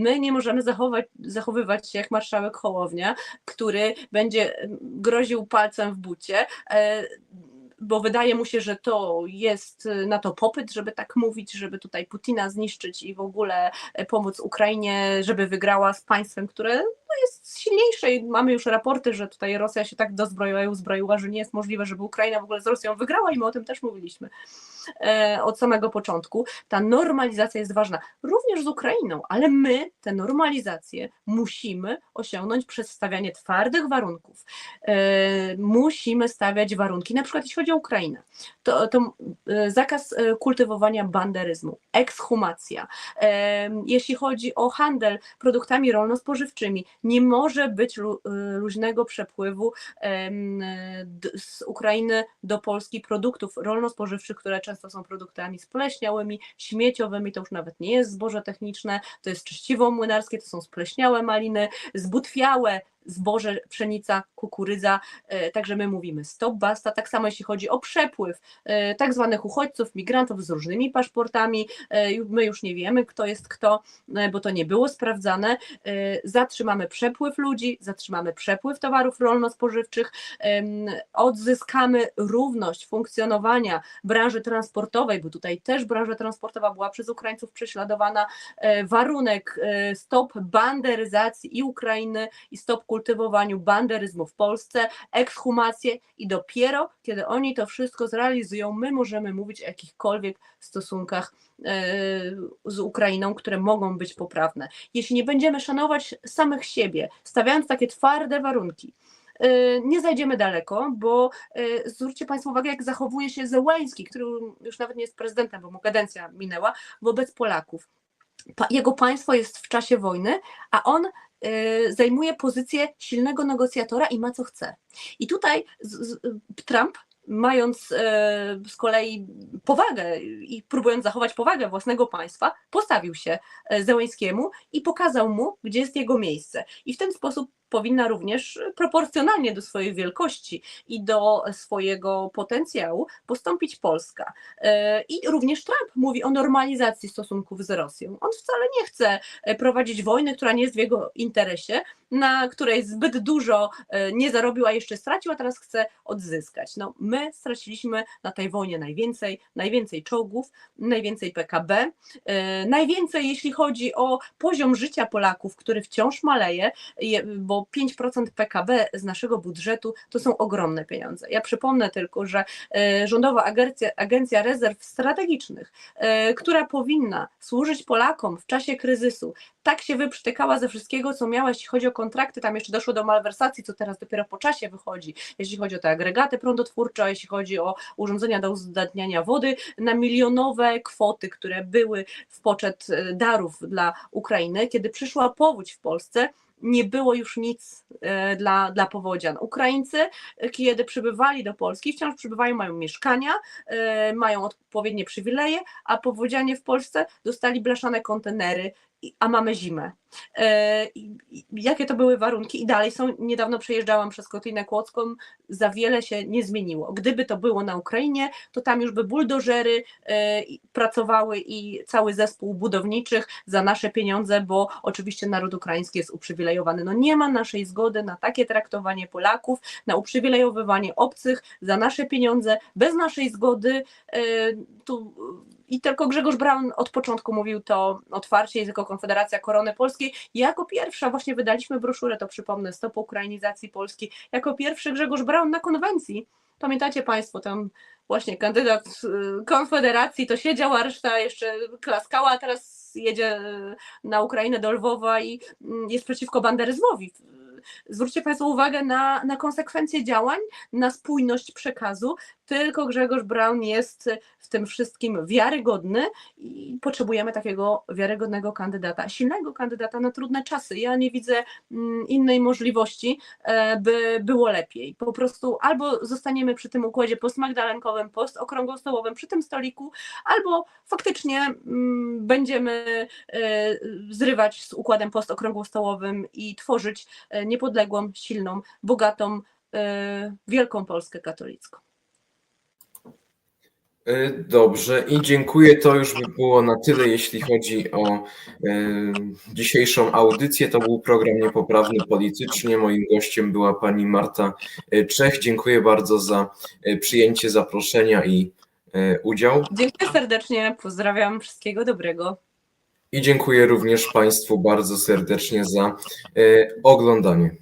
My nie możemy zachować, zachowywać się jak marszałek Hołownia, który będzie groził palcem w bucie. Bo wydaje mu się, że to jest y, na to popyt, żeby tak mówić, żeby tutaj Putina zniszczyć i w ogóle e, pomóc Ukrainie, żeby wygrała z państwem, które no, jest silniejsze i mamy już raporty, że tutaj Rosja się tak dozbroiła i uzbroiła, że nie jest możliwe, żeby Ukraina w ogóle z Rosją wygrała i my o tym też mówiliśmy e, od samego początku. Ta normalizacja jest ważna, również z Ukrainą, ale my tę normalizację musimy osiągnąć przez stawianie twardych warunków. E, musimy stawiać warunki, na przykład jeśli chodzi o Ukrainę, to, to e, zakaz e, kultywowania banderyzmu, ekshumacja. E, Jeśli chodzi o handel produktami rolno-spożywczymi, nie może być lu- luźnego przepływu z Ukrainy do Polski produktów rolno-spożywczych, które często są produktami spleśniałymi, śmieciowymi, to już nawet nie jest zboże techniczne, to jest czyściwo młynarskie, to są spleśniałe maliny, zbutwiałe zboże, pszenica, kukurydza, e, także my mówimy stop, basta, tak samo jeśli chodzi o przepływ e, tak zwanych uchodźców, migrantów z różnymi paszportami, e, my już nie wiemy kto jest kto, bo to nie było sprawdzane, zatrzymamy przepływ ludzi, zatrzymamy przepływ towarów rolno-spożywczych, odzyskamy równość funkcjonowania branży transportowej, bo tutaj też branża transportowa była przez Ukraińców prześladowana, warunek stop banderyzacji i Ukrainy i stop kultywowaniu banderyzmu w Polsce, ekshumację i dopiero kiedy oni to wszystko zrealizują, my możemy mówić o jakichkolwiek stosunkach e, z Ukrainą, które mogą być poprawne. Jeśli nie będziemy szanować samych siebie, stawiając takie twarde warunki, e, nie zajdziemy daleko, bo e, zwróćcie Państwo uwagę, jak zachowuje się Zełański, który już nawet nie jest prezydentem, bo mu kadencja minęła, wobec Polaków. Jego państwo jest w czasie wojny, a on zajmuje pozycję silnego negocjatora i ma co chce. I tutaj Trump, mając e, z kolei powagę i próbując zachować powagę własnego państwa, postawił się e, Zełańskiemu i pokazał mu, gdzie jest jego miejsce. I w ten sposób powinna również proporcjonalnie do swojej wielkości i do swojego potencjału postąpić Polska. E, I również Trump mówi o normalizacji stosunków z Rosją. On wcale nie chce e, prowadzić wojny, która nie jest w jego interesie, na której zbyt dużo e, nie zarobił, a jeszcze stracił, a teraz chce odzyskać. No, my straciliśmy na tej wojnie najwięcej, najwięcej czołgów, najwięcej PKB, najwięcej jeśli chodzi o poziom życia Polaków, który wciąż maleje, je- bo 5% PKB z naszego budżetu to są ogromne pieniądze. Ja przypomnę tylko, że e, Rządowa Agencja, Agencja Rezerw Strategicznych, e, która powinna służyć Polakom w czasie kryzysu, tak się wyprztykała ze wszystkiego, co miała, jeśli chodzi o kontrakty, tam jeszcze doszło do malwersacji, co teraz dopiero po czasie wychodzi, jeśli chodzi o te agregaty prądotwórcze, jeśli chodzi o urządzenia do uzdatniania wody, na milionowe kwoty, które były w poczet e, darów dla Ukrainy. Kiedy przyszła powódź w Polsce, nie było już nic e, dla, dla powodzian. Ukraińcy, e, kiedy przybywali do Polski, wciąż przybywają, mają mieszkania, e, mają odpowiednie przywileje, a powodzianie w Polsce dostali blaszane kontenery, a mamy zimę. E, Jakie to były warunki? I dalej są. Niedawno przejeżdżałam przez Kotlinę Kłodzką, za wiele się nie zmieniło. Gdyby to było na Ukrainie, to tam już by buldożery e, pracowały i cały zespół budowniczych za nasze pieniądze, bo oczywiście naród ukraiński jest uprzywilejowany. No nie ma naszej zgody na takie traktowanie Polaków, na uprzywilejowywanie obcych za nasze pieniądze, bez naszej zgody. E, Tu i tylko Grzegorz Braun od początku mówił to otwarcie, i Konfederacja Korony Polskiej. Jako pierwsza właśnie wydaliśmy broszurę, to przypomnę, Stop Ukrainizacji Polski. Jako pierwszy Grzegorz Braun na konwencji. Pamiętacie Państwo, tam właśnie kandydat y, Konfederacji to siedział, a reszta jeszcze klaskała, a teraz jedzie y, na Ukrainę do Lwowa i mm, jest przeciwko banderyzmowi. Zwróćcie Państwo uwagę na, na konsekwencje działań, na spójność przekazu. Tylko Grzegorz Braun jest w tym wszystkim wiarygodny i potrzebujemy takiego wiarygodnego kandydata, silnego kandydata na trudne czasy. Ja nie widzę mm, innej możliwości, e, by było lepiej. Po prostu albo zostaniemy przy tym układzie postmagdalenkowym, postokrągłostołowym, przy tym stoliku, albo faktycznie mm, będziemy e, zrywać z układem postokrągłostołowym i tworzyć e, niepodległą, silną, bogatą, wielką Polskę katolicką. Y, Dobrze i dziękuję. To już by było na tyle, jeśli chodzi o y, dzisiejszą audycję. To był program Niepoprawny Politycznie. Moim gościem była pani Marta y, Czech. Dziękuję bardzo za przyjęcie zaproszenia i y, udział. Dziękuję serdecznie, pozdrawiam, wszystkiego dobrego. I dziękuję również Państwu bardzo serdecznie za y, oglądanie.